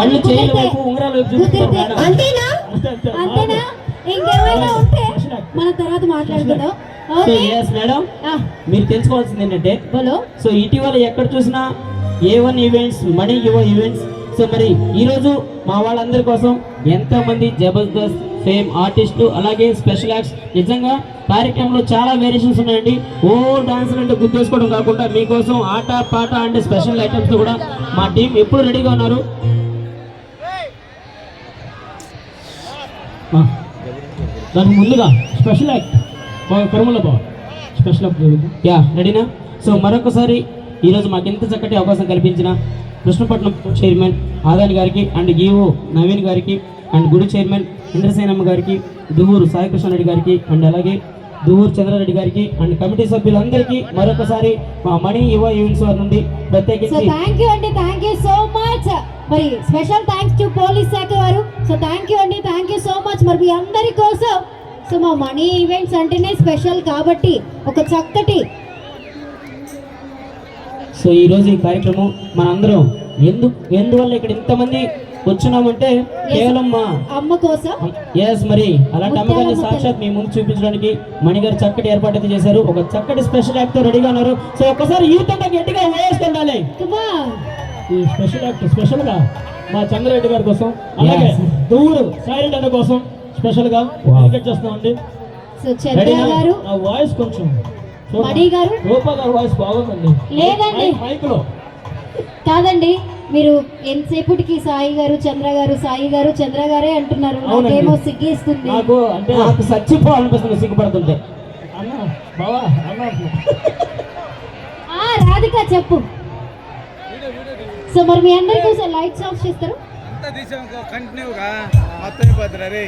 కళ్ళు చేయల కుదిరితే- వైపు ఉంగరాల వైపు చూపిస్తారు కుదిరితే- మేడం. అంతేనా? అంతే, అంతే. అంతేనా? ఇంకేమైనా ఉంటే మన తర్వాత మాట్లాడుకుందాం. So okay? Yes madam. ఆ, మీరు తెలుసుకోవాల్సింది ఏంటంటే సో ఇటీవల ఎక్కడ చూసినా ఏ వన్ ఈవెంట్స్ మనీ యువ ఈవెంట్స్ సో మరి ఈరోజు మా వాళ్ళందరి కోసం ఎంతో మంది జబర్దస్త్ ఫేమ్ ఆర్టిస్టులు అలాగే స్పెషల్ యాక్ట్స్ నిజంగా కార్యక్రమంలో చాలా వేరియేషన్స్ ఉన్నాయండి. ఓ డాన్స్ అంటే గుర్తేసుకోవడం కాకుండా మీకోసం ఆట పాట అంటే స్పెషల్ ఐటమ్స్ కూడా మా టీం ఎప్పుడు రెడీగా ఉన్నారు. దానికి ముందుగా స్పెషల్ యాక్ట్ కరుమల బావ. స్పెషల్ యాక్ట్ యా రెడీనా? సో మరొకసారి ఈరోజు మాకు ఎంత చక్కటి అవకాశం కల్పించిన కృష్ణపట్నం చైర్మన్ ఆదాని గారికి అండ్ ఈఓ నవీన్ గారికి అండ్ గుడి చైర్మన్ ఇంద్రసేనమ్మ గారికి దువ్వూరు సాయికృష్ణ రెడ్డి గారికి అండ్ అలాగే దువ్వూరు చంద్రారెడ్డి గారికి అండ్ కమిటీ సభ్యులందరికీ మరొకసారి మా మణి యువ ఈవెంట్స్ వారి నుండి ప్రత్యేకించి థ్యాంక్ యూ అండి. థ్యాంక్ యూ సో మచ్ మరి స్పెషల్ థ్యాంక్స్ టు పోలీస్ శాఖ వారు. సో థ్యాంక్ యూ అండి. మరి మీ అందరి కోసం. సో మా మనీ ఈవెంట్స్ అంటేనే స్పెషల్ కాబట్టి ఒక చక్కటి సో ఈరోజు ఈ కార్యక్రమం మనందరం ఎందు ఎందువల్ల ఇక్కడ ఇంతమంది వచ్చినామంటే కేవలం మా అమ్మ కోసం. ఎస్ మరి అలాంటి అమ్మగారిని. సాక్షాత్ మీ ముందు చూపించడానికి మణిగారు చక్కటి ఏర్పాటు అయితే చేశారు. ఒక చక్కటి స్పెషల్ యాక్ట్తో రెడీగా ఉన్నారు. సో ఒక్కసారి యూత్ అంతా గట్టిగా వేసుకుండాలి కుమా ఈ స్పెషల్ యాక్ట్ స్పెషల్గా మా చంద్రరెడ్డి గారి కోసం అలాగే. దూరు సాయిరెడ్డి అన్న కోసం స్పెషల్గా Wow. డెడికేట్ చేస్తామండి. సో చంద్ర? గారు నా వాయిస్ కొంచెం. మణి గారు? రూపా గారి వాయిస్ బాగుందండి. లేదండి. మైక్లో కాదండి మీరు ఎంతసేపటికి సాయి గారు చంద్ర గారు సాయి గారు చంద్ర గారే అంటున్నారు. నాకేమో సిగ్గేస్తుంది. నాకు అంటే నాకు చచ్చిపోవాలనిపిస్తుంది సిగ్గుపడుతుంటే. అన్న బావా అన్న. ఆ రాధిక చెప్పు. సో మరి మీ అందరి కోసం లైట్స్ ఆఫ్ చేస్తారు. కంటిన్యూగా మొత్తం అయిపోతారు రే